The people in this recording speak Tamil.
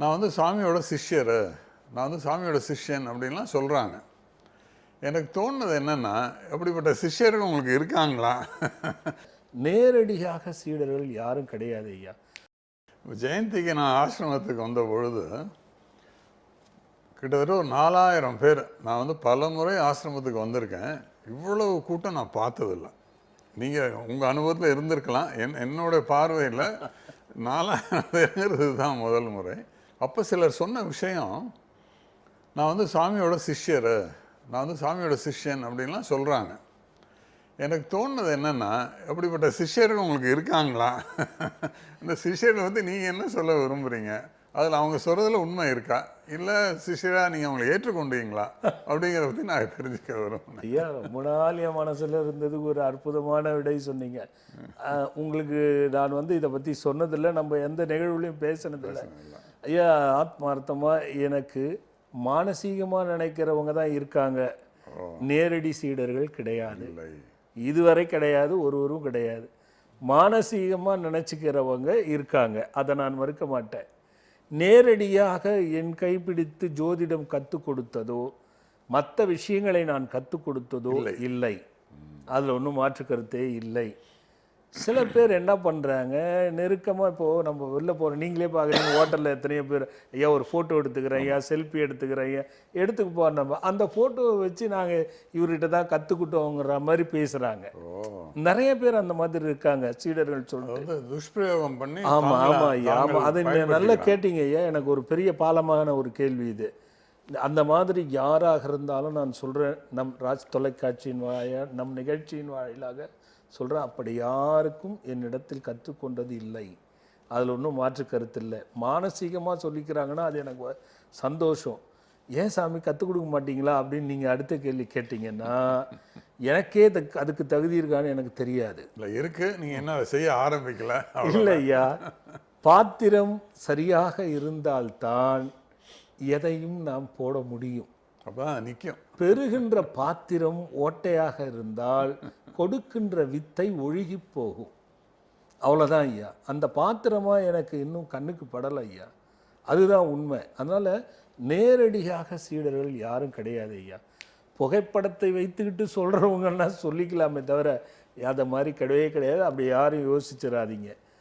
நான் வந்து சாமியோட சிஷ்யர். நான் வந்து சாமியோட சிஷ்யன் அப்படின்லாம் சொல்கிறாங்க எனக்கு தோணுனது என்னென்னா அப்படிப்பட்ட சிஷ்யர்கள் உங்களுக்கு இருக்காங்களா? நேரடியாக சீடர்கள் யாரும் கிடையாது ஐயா. ஜெயந்திக்கு நான் ஆசிரமத்துக்கு வந்த பொழுது கிட்டத்தட்ட ஒரு நாலாயிரம் பேர் நான் வந்து பல முறை ஆசிரமத்துக்கு வந்திருக்கேன். இவ்வளவு கூட்டம் நான் பார்த்ததில்ல. நீங்கள் உங்கள் அனுபவத்தில் இருந்திருக்கலாம். என் என்னோட பார்வையில் நாலாயிரம் பேருங்கிறது தான் முதல் முறை. அப்போ சிலர் சொன்ன விஷயம் நான் வந்து சாமியோட சிஷ்யர் நான் வந்து சாமியோட சிஷ்யன் அப்படின்லாம் சொல்கிறாங்க எனக்கு தோணுனது என்னென்னா அப்படிப்பட்ட சிஷ்யர்கள் உங்களுக்கு இருக்காங்களா? இந்த சிஷ்யர்கள் வந்து நீங்கள் என்ன சொல்ல விரும்புகிறீங்க அதில் அவங்க சொல்கிறதுல உண்மை இருக்கா? இல்லை சிஷ்யராக நீங்கள் அவங்களை ஏற்றுக்கொண்டீங்களா? அப்படிங்கிறத பற்றி நான் தெரிஞ்சுக்க விரும்புகிறேன் ஐயா ரொம்ப நாள் என் மனசுல இருந்ததுக்கு ஒரு அற்புதமான விடை சொன்னீங்க. உங்களுக்கு நான் வந்து இதை பற்றி சொன்னதில்லை நம்ம எந்த நிகழ்வுலையும் பேசினதில்லை. ஐயா ஆத்மார்த்தமா எனக்கு மானசீகமா நினைக்கிறவங்க தான் இருக்காங்க. நேரடி சீடர்கள் கிடையாது. இதுவரை கிடையாது ஒருவரும் கிடையாது. மானசீகமா நினைச்சுக்கிறவங்க இருக்காங்க. அதை நான் மறுக்க மாட்டேன். நேரடியாக என் கைப்பிடித்து ஜோதிடம் கற்றுக் கொடுத்ததோ மற்ற விஷயங்களை நான் கற்றுக் கொடுத்ததோ இல்லை. அதில் ஒன்றும் மாற்று கருத்தே இல்லை. சில பேர் என்ன பண்ணுறாங்க நெருக்கமாக இப்போது நம்ம வெளில போகிறோம் நீங்களே பார்க்குறீங்க ஹோட்டலில் எத்தனையோ பேர் ஐயா ஒரு ஃபோட்டோ எடுத்துக்கிறேன் ஐயா செல்ஃபி எடுத்துக்கிறேன் ஐயா. எடுத்துக்கு போகிறோம் நம்ம அந்த ஃபோட்டோவை வச்சு நாங்கள் இவர்கிட்ட தான் கற்றுக்கிட்டோங்கிற மாதிரி பேசுகிறாங்க நிறைய பேர் அந்த மாதிரி இருக்காங்க சீடர்கள் சொல்லிட்டு. துஷ்பிரயோகம் பண்ணி ஆமா தாங்களா- ஆமா ஐயா ஆமா. தாங்கள் அதை நல்லா. கேட்டீங்க ஐயா. எனக்கு ஒரு பெரிய பாலமான ஒரு கேள்வி இது. அந்த மாதிரி யாராக இருந்தாலும் நான் சொல்றேன் நம் ராஜ் தொலைக்காட்சியின் வாய நம் நிகழ்ச்சியின் வாயிலாக சொல்றேன் அப்படி யாருக்கும் என்னிடத்தில் கற்றுக்கொண்டது இல்லை. அதில் ஒன்றும் மாற்று கருத்து இல்லை. மானசீகமாக சொல்லிக்கிறாங்கன்னா அது எனக்கு சந்தோஷம். ஏன் சாமி கற்றுக் கொடுக்க மாட்டீங்களா அப்படின்னு நீங்கள் அடுத்த கேள்வி கேட்டிங்கன்னா எனக்கே அதுக்கு தகுதி இருக்கான்னு எனக்கு தெரியாது. இல்லை இருக்கு. நீங்கள் என்ன செய்ய ஆரம்பிக்கல? இல்லை ஐயா பாத்திரம் சரியாக இருந்தால்தான் எதையும் நாம் போட முடியும். அப்போ நிற்கும் பெறுகின்ற பாத்திரம் ஓட்டையாக இருந்தால் கொடுக்கின்ற வித்தை ஒழுகி போகும். அவ்வளோதான் ஐயா. அந்த பாத்திரமா எனக்கு இன்னும் கண்ணுக்கு படலை ஐயா. அதுதான் உண்மை. அதனால் நேரடியாக சீடர்கள் யாரும் கிடையாது ஐயா. புகைப்படத்தை வைத்துக்கிட்டு சொல்கிறவங்கன்னா சொல்லிக்கலாமே தவிர அதை மாதிரி கிடையவே கிடையாது. அப்படி யாரும் யோசிச்சிடாதீங்க